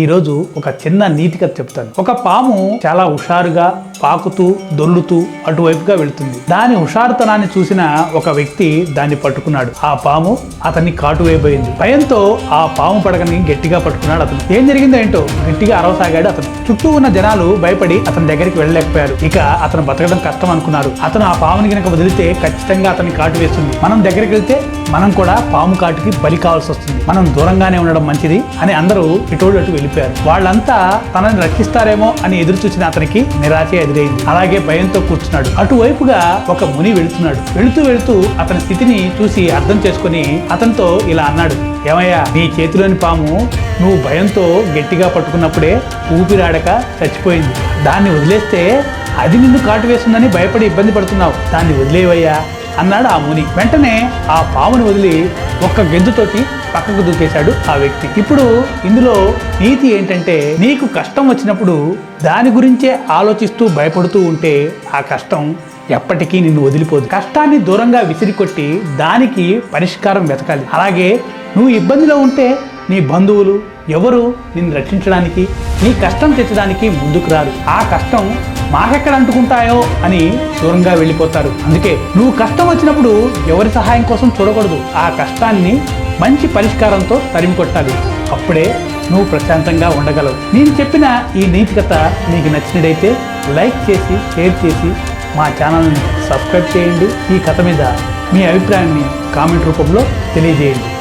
ఈ రోజు ఒక చిన్న నీతి కథ చెప్తాను. ఒక పాము చాలా హుషారుగా పాకుతూ దొల్లుతూ అటువైపుగా వెళుతుంది. దాని హుషారుతనాన్ని చూసిన ఒక వ్యక్తి దాన్ని పట్టుకున్నాడు. ఆ పాము అతన్ని కాటు వేయబోయింది. భయంతో ఆ పాము పడకని గట్టిగా పట్టుకున్నాడు అతను. ఏం జరిగిందో ఏంటో గట్టిగా అరవసాగాడు అతను. చుట్టూ ఉన్న జనాలు భయపడి అతని దగ్గరికి వెళ్ళలేకపోయారు. ఇక అతను బతకడం కష్టం అనుకున్నారు. అతను ఆ పాముని కనుక వదిలితే ఖచ్చితంగా అతన్ని కాటు వేస్తుంది. మనం దగ్గరికి వెళ్తే మనం కూడా పాము కాటుకి బలి కావాల్సి వస్తుంది. మనం దూరంగానే ఉండడం మంచిది అని అందరూ ఇటువంటి వెళ్ళిపోయారు వాళ్ళంతా తనని రక్షిస్తారేమో అని ఎదురు చూసిన అతనికి నిరాశ ఎదురైంది. అలాగే భయంతో కూర్చున్నాడు. అటువైపుగా ఒక ముని వెళుతున్నాడు. వెళుతూ వెళుతూ అతని స్థితిని చూసి అర్థం చేసుకొని అతనితో ఇలా అన్నాడు. ఏమయ్యా నీ చేతిలోని పాము నువ్వు భయంతో గట్టిగా పట్టుకున్నప్పుడే ఊపిరాడక చచ్చిపోయింది. దాన్ని వదిలేస్తే అది నిన్ను కాటు వేస్తుందని భయపడి ఇబ్బంది పడుతున్నావు. దాన్ని వదిలేవయ్యా అన్నాడు ఆ ముని. వెంటనే ఆ పాముని వదిలి ఒక్క గెంతుతోటి పక్కకు దూకేశాడు ఆ వ్యక్తి. ఇప్పుడు ఇందులో నీతి ఏంటంటే నీకు కష్టం వచ్చినప్పుడు దాని గురించే ఆలోచిస్తూ భయపడుతూ ఉంటే ఆ కష్టం ఎప్పటికీ నిన్ను వదిలిపోదు. కష్టాన్ని దూరంగా విసిరికొట్టి దానికి పరిష్కారం వెతకాలి. అలాగే నువ్వు ఇబ్బందిలో ఉంటే నీ బంధువులు ఎవరు నిన్ను రక్షించడానికి నీ కష్టం తెచ్చడానికి ముందుకు రారు. ఆ కష్టం మాకెక్కడ అంటుకుంటాయో అని దూరంగా వెళ్ళిపోతారు. అందుకే నువ్వు కష్టం వచ్చినప్పుడు ఎవరి సహాయం కోసం చూడకూడదు. ఆ కష్టాన్ని మంచి పరిష్కారంతో తరిమికొట్టాలి. అప్పుడే నువ్వు ప్రశాంతంగా ఉండగలవు. నేను చెప్పిన ఈ నీతి కథ మీకు నచ్చినట్టయితే లైక్ చేసి షేర్ చేసి మా ఛానల్ని సబ్స్క్రైబ్ చేయండి. ఈ కథ మీద మీ అభిప్రాయాన్ని కామెంట్ రూపంలో తెలియజేయండి.